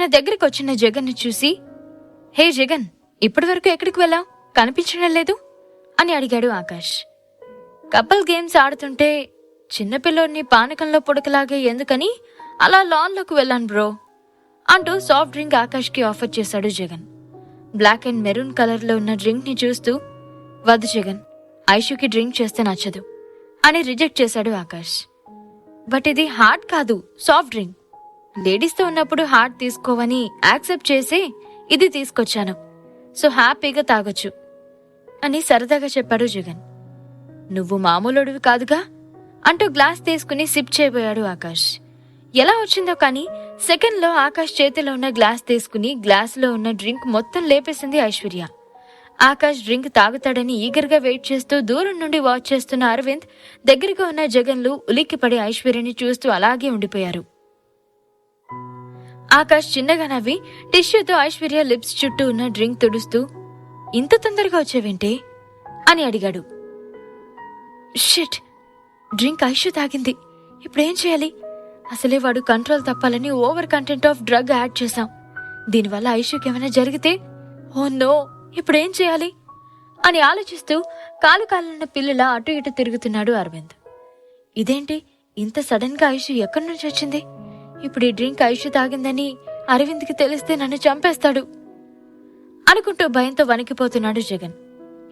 నా దగ్గరికి వచ్చిన జగన్ని చూసి హే జగన్ ఇప్పటి వరకు ఎక్కడికి వెళ్ళావు? కనిపించడం లేదు? అని అడిగాడు ఆకాష్. కపుల్ గేమ్స్ ఆడుతుంటే చిన్నపిల్లోడిని పానకంలో పొడకలాగే ఎందుకని అలా లాన్లోకి వెళ్ళాను బ్రో అంటూ సాఫ్ట్ డ్రింక్ ఆకాష్కి ఆఫర్ చేశాడు జగన్. బ్లాక్ అండ్ మెరూన్ కలర్లో ఉన్న డ్రింక్ని చూస్తూ వద్దు జగన్ ఐషుకి డ్రింక్ చేస్తే నచ్చదు అని రిజెక్ట్ చేశాడు ఆకాష్. బట్ ఇది హార్డ్ కాదు సాఫ్ట్ డ్రింక్. లేడీస్తో ఉన్నప్పుడు హార్ట్ తీసుకోవని యాక్సెప్ట్ చేసి ఇది తీసుకొచ్చాను. సో హ్యాపీగా తాగొచ్చు అని సరదాగా చెప్పాడు జగన్. నువ్వు మామూలుడివి కాదుగా? అంటూ గ్లాస్ తీసుకుని సిప్ చేయబోయాడు ఆకాష్. ఎలా వచ్చిందో కానీ సెకండ్లో ఆకాష్ చేతిలో ఉన్న గ్లాస్ తీసుకుని గ్లాసులో ఉన్న డ్రింక్ మొత్తం లేపేసింది ఐశ్వర్య. ఆకాష్ డ్రింక్ తాగుతాడని ఈగర్గా వెయిట్ చేస్తూ దూరం నుండి వాచ్ చేస్తున్న అరవింద్ దగ్గరగా ఉన్న జగన్లు ఉలిక్కిపడి ఐశ్వర్యని చూస్తూ అలాగే ఉండిపోయారు. ఆకాష్ చిన్నగా నవ్వి టిష్యూతో ఐశ్వర్య లిప్స్ చుట్టూ ఉన్న డ్రింక్ తుడుస్తూ ఇంత తొందరగా వచ్చేవేంటి? అని అడిగాడు. షిట్ డ్రింక్ ఐషు తాగింది. ఇప్పుడేం చేయాలి? అసలే వాడు control తప్పాలని over content of drug add చేశాం. దీనివల్ల ఐషుకి ఏమైనా జరిగితే ఓ నో ఇప్పుడేం చేయాలి? అని ఆలోచిస్తూ కాలు కాలున్న పిల్లల అటు ఇటు తిరుగుతున్నాడు అరవింద్. ఇదేంటి? ఇంత సడన్గా ఐషు ఎక్కడి నుంచి వచ్చింది? ఇప్పుడు ఈ డ్రింక్ ఆయుష్ తాగిందని అరవింద్కి తెలిస్తే నన్ను చంపేస్తాడు అనుకుంటూ భయంతో వణికిపోతున్నాడు జగన్.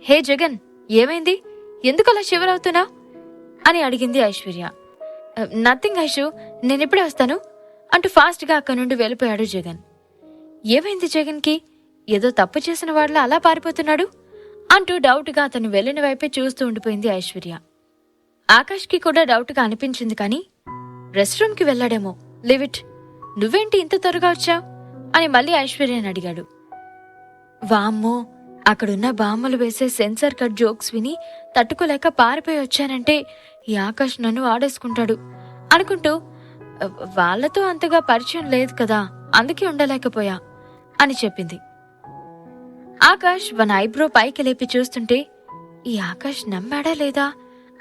హే జగన్ ఏమైంది? ఎందుకు అలా షివర్ అని అడిగింది ఐశ్వర్య. నథింగ్ ఐషు నేనిప్పుడే వస్తాను అంటూ ఫాస్ట్గా అక్కడి నుండి వెళ్ళిపోయాడు జగన్. ఏమైంది జగన్కి? ఏదో తప్పు చేసిన వాళ్ళ అలా పారిపోతున్నాడు? అంటూ డౌట్గా అతను వెళ్ళిన వైపే చూస్తూ ఉండిపోయింది ఐశ్వర్య. ఆకాష్కి కూడా డౌట్గా అనిపించింది కానీ రెస్ట్ రూమ్కి వెళ్ళాడేమో. లివిట్ నువ్వేంటి ఇంత త్వరగా వచ్చావు? అని మళ్ళీ ఐశ్వర్యని అడిగాడు. వామ్మో అక్కడున్న బామ్మలు వేసే సెన్సార్ కట్ జోక్స్ విని తట్టుకోలేక పారిపోయి వచ్చానంటే ఈ ఆకాష్ నన్ను ఆడేసుకుంటాడు అనుకుంటూ వాళ్ళతో వాళ్ళతో అంతగా పరిచయం లేదు కదా అందుకే ఉండలేకపోయా అని చెప్పింది. ఆకాష్ వన్ ఐబ్రో పైకి లేపి చూస్తుంటే ఈ ఆకాష్ నమ్మాడా లేదా?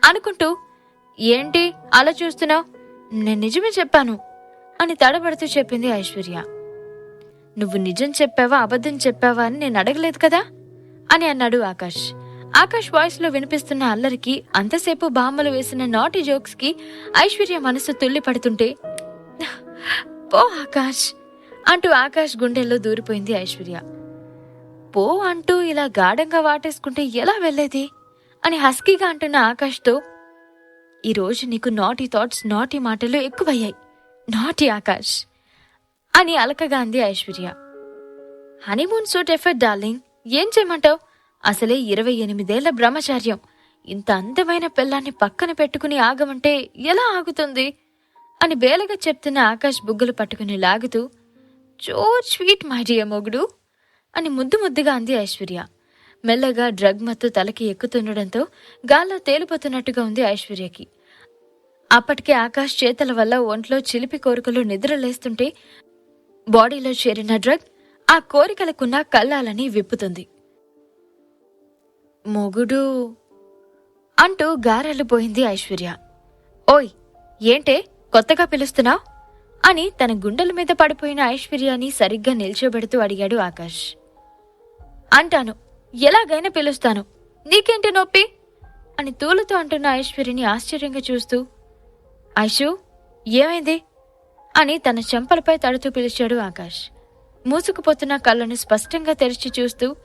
అనుకుంటూ ఏంటి అలా చూస్తున్నావు? నేను నిజమే చెప్పాను అని తడబడుతూ చెప్పింది ఐశ్వర్య. నువ్వు నిజం చెప్పావా అబద్ధం చెప్పావా అని నేను అడగలేదు కదా? అని అన్నాడు ఆకాష్. ఆకాష్ వాయిస్లో వినిపిస్తున్న అల్లరికి అంతసేపు బామ్మలు వేసిన నాటి జోక్స్కి ఐశ్వర్య మనసు తుల్లి పడుతుంటే పో ఆకాష్ అంటూ ఆకాష్ గుండెల్లో దూరిపోయింది ఐశ్వర్య. పో అంటూ ఇలా గాఢంగా వాటేసుకుంటే ఎలా వెళ్ళేది? అని హస్కీగా అంటున్న ఆకాష్తో ఈరోజు నీకు నాటి థాట్స్ నాటి మాటలు ఎక్కువయ్యాయి. నాటి ఆకాష్. అని అలకగా అంది Aishwarya. Honeymoon suite effort darling. ఏం చేయమంటావు? అసలే ఇరవై ఎనిమిదేళ్ళ బ్రహ్మచార్యం. ఇంత అందమైన పిల్లాన్ని పక్కన పెట్టుకుని ఆగమంటే ఎలా ఆగుతుంది? అని బేలగా చెప్తున్న ఆకాష్ బుగ్గలు పట్టుకుని లాగుతూ చో స్వీట్ మై డియర్ మొగుడు అని ముద్దు ముద్దుగా అంది ఐశ్వర్య. మెల్లగా డ్రగ్ మత్తు తలకి ఎక్కుతుండడంతో గాల్లో తేలిపోతున్నట్టుగా ఉంది ఐశ్వర్యకి. అప్పటికే ఆకాష్ చేతల వల్ల ఒంట్లో చిలిపి కోరికలు నిద్రలేస్తుంటే బాడీలో చేరిన డ్రగ్ ఆ కోరికలకున్న కల్లాలని విప్పుతుంది. మొగుడు అంటూ గారెళ్ళిపోయింది ఐశ్వర్య. ఓయ్ ఏంటే కొత్తగా పిలుస్తున్నావు? అని తన గుండెల మీద పడిపోయిన ఐశ్వర్యాని సరిగ్గా నిల్చోబెడుతూ అడిగాడు ఆకాష్. అంటాను ఎలాగైనా పిలుస్తాను. నీకేంటి నొప్పి? అని తూలుతో అంటున్న ఐశ్వర్యని ఆశ్చర్యంగా చూస్తూ ఐషు ఏమైంది? అని తన చెంపలపై తడుతూ పిలిచాడు ఆకాష్. మూసుకుపోతున్న కళ్ళను స్పష్టంగా తెరిచి చూస్తూ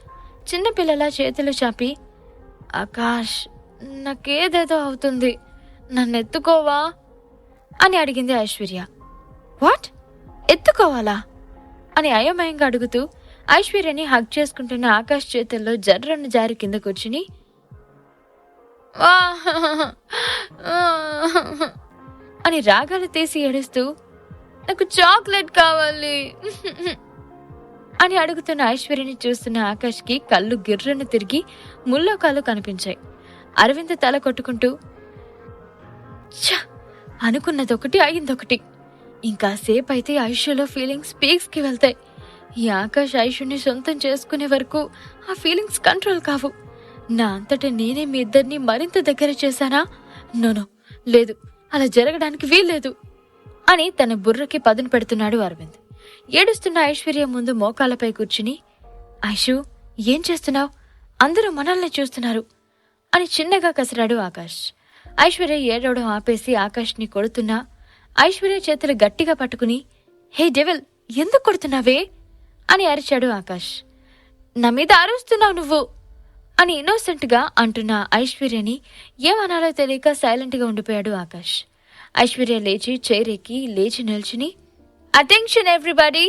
చిన్నపిల్లల చేతులు చాపి ఆకాష్ నాకేదేదో అవుతుంది. నన్ను ఎత్తుకోవా అని అడిగింది ఐశ్వర్య. వాట్? ఎత్తుకోవాలా? అని అయోమయంగా అడుగుతూ ఐశ్వర్యని హగ్ చేసుకుంటున్న ఆకాష్ చేతుల్లో జర్రను జారి కింద కూర్చుని అని రాగాలు తీసి ఏడుస్తూ నాకు చాక్లెట్ కావాలి. అని అడుగుతున్న ఐశ్వర్యని చూస్తున్న ఆకాష్కి కళ్ళు గిర్రను తిరిగి ముల్లోకాలు కనిపించాయి. అరవింద్ తల కొట్టుకుంటూ ఛ! అనుకున్నదొకటి అయిందొకటి. ఇంకా సేపు అయితే ఐషులో ఫీలింగ్స్ పీక్స్కి వెళ్తాయి. ఈ ఆకాష్ ఐషుని సొంతం చేసుకునే వరకు ఆ ఫీలింగ్స్ కంట్రోల్ కావు. నా అంతటా నేనే మీ ఇద్దరిని మరింత దగ్గర చేశానా? నోనో లేదు. అలా జరగడానికి వీల్లేదు అని తన బుర్రకి పదును పెడుతున్నాడు అరవింద్. ఏడుస్తున్న ఐశ్వర్య ముందు మోకాలపై కూర్చుని ఐషు ఏం చేస్తున్నావు? అందరూ మనల్ని చూస్తున్నారు అని చిన్నగా కసిరాడు ఆకాష్. ఐశ్వర్య ఏడవడం ఆపేసి ఆకాష్ని కొడుతున్నా ఐశ్వర్య చేతులు గట్టిగా పట్టుకుని హే డెవిల్ ఎందుకు కొడుతున్నావే? అని అరిచాడు ఆకాష్. నా మీద అరుస్తున్నావు నువ్వు. అని ఇన్నోసెంట్గా అంటున్న ఐశ్వర్యని ఏమనాలో తెలియక సైలెంట్గా ఉండిపోయాడు ఆకాష్. ఐశ్వర్య లేచి చైర్ ఎక్కి లేచి నిల్చుని అటెన్షన్ ఎవ్రీబడీ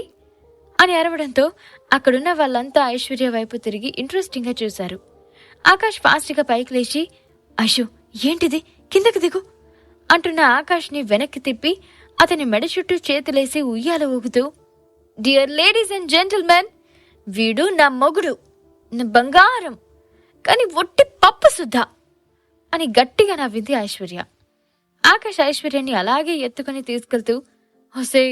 అని అరవడంతో అక్కడున్న వాళ్ళంతా ఐశ్వర్య వైపు తిరిగి ఇంట్రెస్టింగ్గా చూశారు. ఆకాష్ ఫాస్ట్గా పైకి లేచి అశు ఏంటిది? కిందకి దిగు! అంటున్న ఆకాష్ని వెనక్కి తిప్పి అతని మెడ చుట్టూ చేతులేసి ఉయ్యాల ఊగుతూ డియర్ లేడీస్ అండ్ జెంటిల్మెన్ వీడు నా మొగుడు నా బంగారం! కానీ ఒట్టి పప్పు సుద్ధా అని గట్టిగా నవ్వింది ఐశ్వర్య. ఆకాష్ ఐశ్వర్యాన్ని అలాగే ఎత్తుకుని తీసుకెళ్తూ హొసే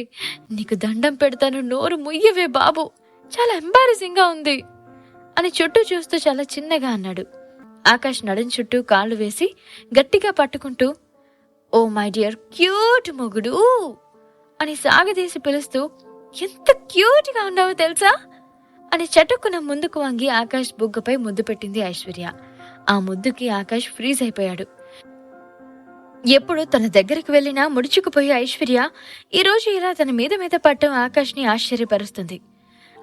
నీకు దండం పెడతాను నోరు ముయ్యవే బాబు. చాలా ఎంబారసింగ్గా ఉంది అని చుట్టూ చూస్తూ చాలా చిన్నగా అన్నాడు. ఆకాష్ నడుం చుట్టూ కాళ్ళు వేసి గట్టిగా పట్టుకుంటూ ఓ మై డియర్ క్యూట్ మొగుడు అని సాగదీసి పిలుస్తూ ఎంత క్యూట్గా ఉన్నావో తెలుసా? అని చటుక్కున ముందుకు వంగి ఆకాష్ బుగ్గపై ముద్దు పెట్టింది ఐశ్వర్య. ఆ ముద్దుకి ఆకాష్ ఫ్రీజ్ అయిపోయాడు. ఎప్పుడు తన దగ్గరికి వెళ్ళినా ముడుచుకుపోయే ఐశ్వర్య ఈరోజు ఇలా తన మీద మీద పట్టం ఆకాష్ని ఆశ్చర్యపరుస్తుంది.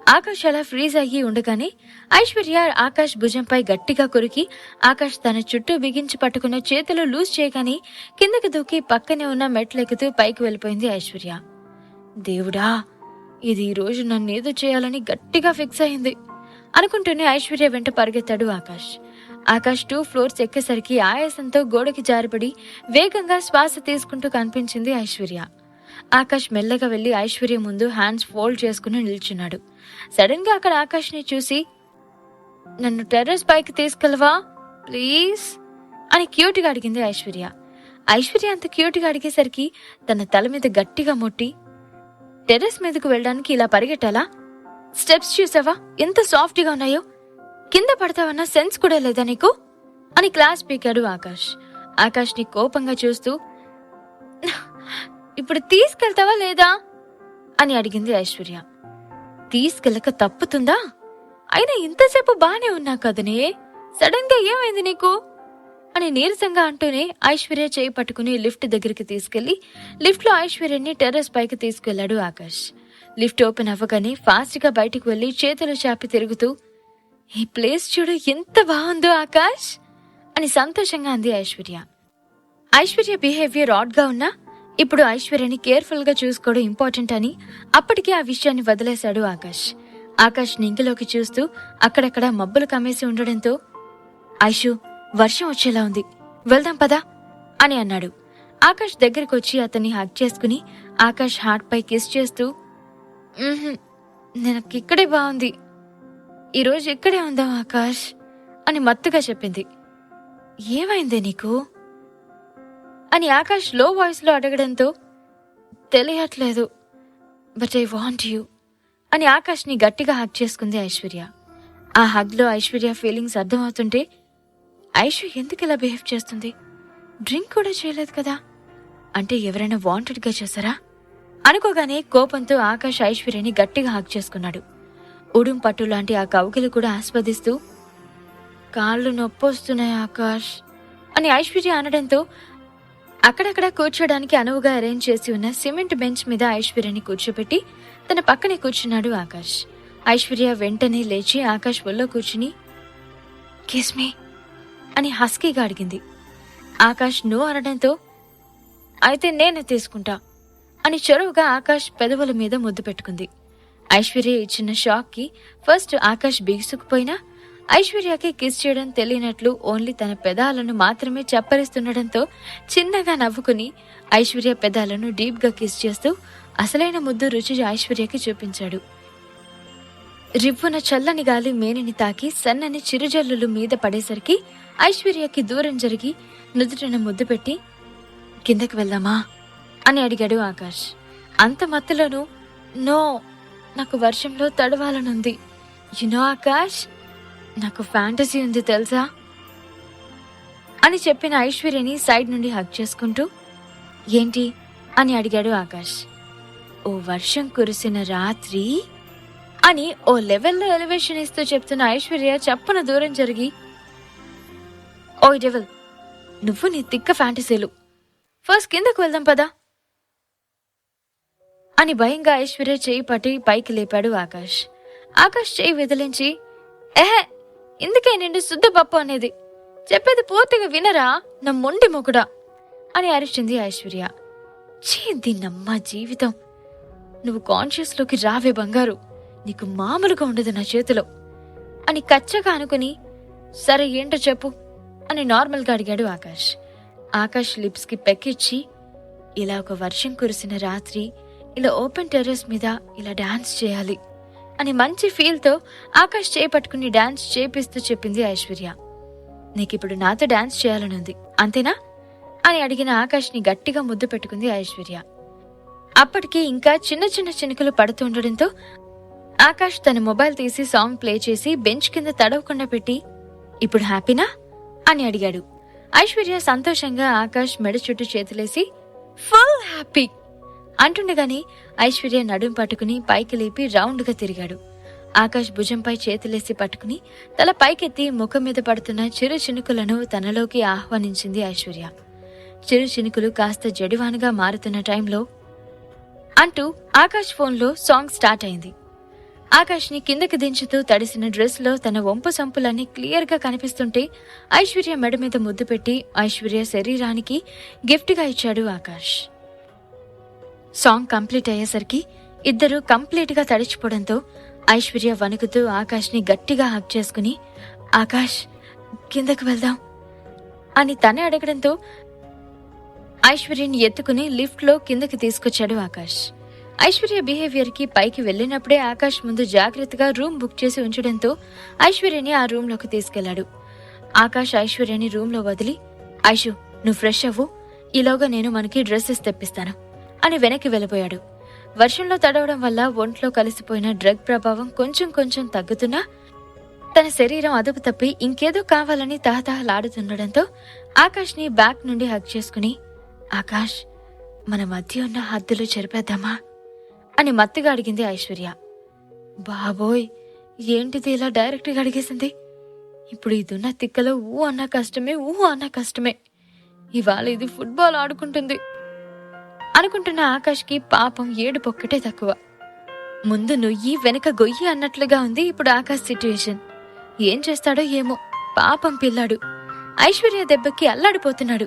ఆకాష్ అలా ఫ్రీజ్ అయ్యి ఉండగానే ఐశ్వర్య ఆకాష్ భుజంపై గట్టిగా కొరికి ఆకాష్ తన చుట్టూ బిగించి పట్టుకున్న చేతులు లూజ్ చేయగానే కిందకి దూకి పక్కనే ఉన్న మెట్లెక్కుతూ పైకి వెళ్ళిపోయింది ఐశ్వర్య. దేవుడా ఇది ఈరోజు నన్ను నన్నేదో చేయాలని గట్టిగా ఫిక్స్ అయింది. అనుకుంటూనే ఐశ్వర్య వెంట పరిగెత్తాడు ఆకాష్. ఆకాష్ టూ ఫ్లోర్స్ ఎక్కేసరికి ఆయాసంతో గోడకి జారిపడి వేగంగా శ్వాస తీసుకుంటూ కనిపించింది ఐశ్వర్య. ఆకాష్ మెల్లగా వెళ్ళి ఐశ్వర్య ముందు హ్యాండ్స్ ఫోల్డ్ చేసుకుని నిల్చున్నాడు. సడన్గా అక్కడ ఆకాష్ని చూసి నన్ను టెర్రస్ పైకి తీసుకెళ్ళవా ప్లీజ్? అని క్యూట్గా అడిగింది ఐశ్వర్య. ఐశ్వర్య అంత క్యూట్గా అడిగేసరికి తన తల మీద గట్టిగా ముట్టి టెర్రస్ మీదకు వెళ్ళడానికి ఇలా పరిగెట్టాలా? స్టెప్స్ చూసావా? ఎంత సాఫ్ట్గా ఉన్నాయో. కింద పడతావన్న సెన్స్ కూడా లేదా నీకు? అని క్లాస్ పీకాడు ఆకాష్. ఆకాష్ని కోపంగా చూస్తూ ఇప్పుడు తీసుకెళ్తావా లేదా? అని అడిగింది ఐశ్వర్య. తీసుకెళ్ళక తప్పుతుందా? అయినా ఇంతసేపు బానే ఉన్నా కదనే. సడన్గా ఏమైంది నీకు? అని నీరసంగా అంటూనే ఐశ్వర్య చేయి పట్టుకుని లిఫ్ట్ దగ్గరికి తీసుకెళ్ళి లిఫ్ట్లో ఐశ్వర్యని టెర్రస్ పైకి తీసుకెళ్ళాడు ఆకాష్. లిఫ్ట్ ఓపెన్ అవ్వగానే ఫాస్ట్గా బయటకు వెళ్ళి చేతులు చాపి తిరుగుతూ ఈ ప్లేస్ చూడు ఎంత బాగుందో ఆకాష్! అని సంతోషంగా అంది ఐశ్వర్య. ఐశ్వర్య బిహేవియర్ ఆడ్గా ఉన్నా ఇప్పుడు ఐశ్వర్యని కేర్ఫుల్గా చూసుకోవడం ఇంపార్టెంట్ అని అప్పటికే ఆ విషయాన్ని వదిలేశాడు ఆకాష్. ఆకాష్ నింగిలోకి చూస్తూ అక్కడక్కడ మబ్బులు కమ్మేసి ఉండడంతో ఐషు వర్షం వచ్చేలా ఉంది. వెళ్దాం పదా అని అన్నాడు. ఆకాష్ దగ్గరకు వచ్చి అతన్ని హక్ చేసుకుని ఆకాష్ హార్ట్ పై కిస్ చేస్తూ నాకు ఇక్కడే బాగుంది. ఈరోజు ఇక్కడే ఉందాం ఆకాష్ అని మత్తుగా చెప్పింది. ఏమైందే నీకు? అని ఆకాష్లో వాయిస్లో అడగడంతో తెలియట్లేదు బట్ ఐ వాంట్ యూ అని ఆకాష్ని గట్టిగా హక్ చేసుకుంది ఐశ్వర్య. ఆ హగ్లో ఐశ్వర్య ఫీలింగ్స్ అర్థమవుతుంటే ఐషు ఎందుకు ఇలా బిహేవ్ చేస్తుంది? డ్రింక్ కూడా చేయలేదు కదా. అంటే ఎవరైనా వాంటెడ్గా చేశారా? అనుకోగానే కోపంతో ఆకాష్ ఐశ్వర్యని గట్టిగా హాక్ చేసుకున్నాడు. ఉడుం పట్టు లాంటి ఆ కౌకిలు కూడా ఆస్వాదిస్తూ కాళ్ళు నొప్పొస్తున్నాయి ఆకాష్ అని ఐశ్వర్య అనడంతో అక్కడక్కడ కూర్చోడానికి అనువుగా అరేంజ్ చేసి ఉన్న సిమెంట్ బెంచ్ మీద ఐశ్వర్యని కూర్చోబెట్టి తన పక్కనే కూర్చున్నాడు ఆకాష్. ఐశ్వర్య వెంటనే లేచి ఆకాష్ ఒళ్ళో కూర్చుని కిస్మీ అని హస్కీగా అడిగింది. ఆకాష్ నో అనడంతో అయితే నేనే తీసుకుంటా అని చొరవగా ఆకాష్ పెదవుల మీద ముద్దు పెట్టుకుంది. ఐశ్వర్య ఇచ్చిన షాక్కి ఫస్ట్ ఆకాష్ బిగుసుకుపోయినా ఐశ్వర్యకి కిస్ చేయడం తెలియనట్లు ఓన్లీ తన పెదాలను మాత్రమే చప్పరిస్తుండడంతో చిన్నగా నవ్వుకుని ఐశ్వర్య పెదాలను డీప్గా కిస్ చేస్తూ అసలైన ముద్దు రుచి ఐశ్వర్యకి చూపించాడు. రివ్వున చల్లని గాలి మేనిని తాకి సన్నని చిరుజల్లులు మీద పడేసరికి ఐశ్వర్యకి దూరం జరిగి నుదుటను ముద్దు పెట్టి కిందకి వెళ్దామా? అని అడిగాడు ఆకాష్. అంత మత్తులోనూ నో నాకు వర్షంలో తడవాలనుంది. యునో ఆకాష్ నాకు ఫ్యాంటసీ ఉంది తెలుసా? అని చెప్పిన ఐశ్వర్యని సైడ్ నుండి హక్ చేసుకుంటూ ఏంటి? అని అడిగాడు ఆకాష్. ఓ వర్షం కురిసిన రాత్రి? అని ఓ లెవెల్లో ఎలివేషన్ ఇస్తూ చెప్తున్న ఐశ్వర్య చప్పున దూరం జరిగి ఓయ్ డెవిల్ నువ్వు నీ తిక్క ఫ్యాంటసీలు. ఫస్ట్ కిందకు వెళ్దాం పదా. అని భయంగా ఐశ్వర్య చేయి పట్టి పైకి లేపాడు ఆకాష్. ఆకాష్ చేయి విదిలించి ఎహే ఇందుకే నిండు శుద్ధ పప్పు అనేది. చెప్పేది పూర్తిగా వినరా నా మొండి మొగుడా? అని అరిచింది ఐశ్వర్య. చీ నమ్మా జీవితం. నువ్వు కాన్షియస్లోకి రావే బంగారు. నీకు మామూలుగా ఉండదు నా చేతిలో. అని కచ్చగా అనుకుని సరే ఏంటో చెప్పు. అని నార్మల్గా అడిగాడు ఆకాష్. ఆకాష్ లిప్స్కి పెక్కిచ్చి ఇలా ఒక వర్షం కురిసిన రాత్రి ఇలా ఓపెన్ టెర్రస్ మీద ఇలా డాన్స్ చేయాలి అని మంచి ఫీల్తో ఆకాష్ చేపట్టుకుని డాన్స్ చేపిస్తూ చెప్పింది ఐశ్వర్య. నీకిప్పుడు నాతో డాన్స్ చేయాలనుంది అంతేనా? అని అడిగిన ఆకాష్ని గట్టిగా ముద్దు పెట్టుకుంది ఐశ్వర్య. అప్పటికి ఇంకా చిన్న చిన్న చినుకులు పడుతుండడంతో ఆకాష్ తన మొబైల్ తీసి సాంగ్ ప్లే చేసి బెంచ్ కింద తడవకుండా పెట్టి ఇప్పుడు హ్యాపీనా? అని అడిగాడు. ఐశ్వర్య సంతోషంగా ఆకాష్ మెడ చుట్టూ చేతులేసి ఫుల్ హ్యాపీ! అంటుండగానే ఐశ్వర్య నడుం పట్టుకుని పైకి లేపి రౌండ్గా తిరిగాడు. ఆకాష్ భుజంపై చేతులేసి పట్టుకుని తల పైకెత్తి ముఖం మీద పడుతున్న చిరు చినుకులను తనలోకి ఆహ్వానించింది ఐశ్వర్య. చిరు చినుకులు కాస్త జడివానుగా మారుతున్న టైంలో అంటూ ఆకాష్ ఫోన్లో సాంగ్ స్టార్ట్ అయింది. ఆకాష్ని కిందకి దించుతూ తడిసిన డ్రెస్లో తన వంపు సంపులన్నీ క్లియర్గా కనిపిస్తుంటే ఐశ్వర్య మెడ మీద ముద్దు పెట్టి ఐశ్వర్య శరీరానికి గిఫ్ట్గా ఇచ్చాడు ఆకాష్. సాంగ్ కంప్లీట్ అయ్యేసరికి ఇద్దరు కంప్లీట్గా తడిచిపోవడంతో ఐశ్వర్య వణుకుతూ ఆకాష్ని గట్టిగా హక్ చేసుకుని ఆకాష్ కిందకు వెళ్దాం అని తనే అడగడంతో ఐశ్వర్యని ఎత్తుకుని లిఫ్ట్లో కిందకి తీసుకొచ్చాడు ఆకాష్. ఐశ్వర్య బిహేవియర్కి పైకి వెళ్ళినప్పుడే ఆకాష్ ముందు జాగ్రత్తగా రూమ్ బుక్ చేసి ఉంచడంతో ఐశ్వర్యని ఆ రూమ్లోకి తీసుకెళ్ళాడు ఆకాష్ ఐశ్వర్యని రూమ్లో వదిలి ఐషు నువ్వు ఫ్రెష్ అవ్వు. ఈలోగా నేను మనకి డ్రెస్సెస్ తెప్పిస్తాను అని వెనక్కి వెళ్ళిపోయాడు. వర్షంలో తడవడం వల్ల ఒంట్లో కలిసిపోయిన డ్రగ్ ప్రభావం కొంచెం కొంచెం తగ్గుతున్నా తన శరీరం అదుపు తప్పి ఇంకేదో కావాలని తహతహలాడుతుండడంతో ఆకాష్ని బ్యాక్ నుండి హక్ చేసుకుని ఆకాష్ మన మధ్య ఉన్న హద్దులు చెరిపేద్దామా? అని మత్తుగా అడిగింది ఐశ్వర్య. బాబోయ్ ఏంటిది ఇలా డైరెక్ట్గా అడిగేసింది? ఇప్పుడు ఇదున్న తిక్కలో ఊ అన్న కష్టమే ఊ అన్న కష్టమే. ఇవాళ ఇది ఫుట్బాల్ ఆడుకుంటుంది. అనుకుంటున్న ఆకాష్కి పాపం ఏడు పొక్కటే తక్కువ. ముందు నొయ్యి వెనక గొయ్యి అన్నట్లుగా ఉంది ఇప్పుడు ఆకాష్ సిట్యుయేషన్. ఏం చేస్తాడో ఏమో పాపం పిల్లాడు. ఐశ్వర్య దెబ్బకి అల్లాడిపోతున్నాడు.